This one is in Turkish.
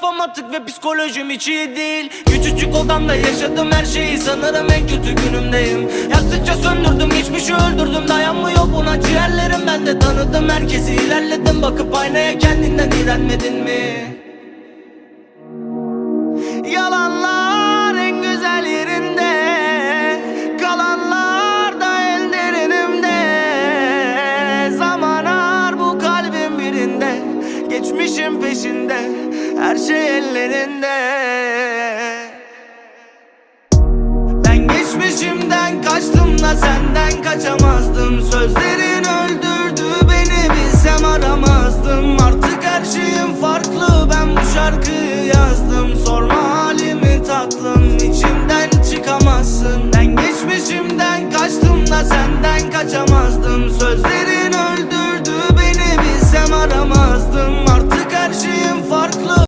kafam atık ve psikolojim hiç iyi değil. Küçücük odamda yaşadım her şeyi sanırım en kötü günümdeyim. Yaktıkça söndürdüm geçmişi öldürdüm. Dayanmıyor buna ciğerlerim. Ben de tanıdım herkesi. İlerledim bakıp aynaya kendinden iğrenmedin mi? Yalanlar işin peşinde Her şey ellerinde. Ben geçmişimden kaçtım da senden kaçamazdım. Sözlerin öldürdü beni bilsem aramazdım. Artık her şeyim farklı ben bu şarkıyı yazdım. Sorma halimi tatlım içimden çıkamazsın. Ben geçmişimden kaçtım da senden kaçamazdım.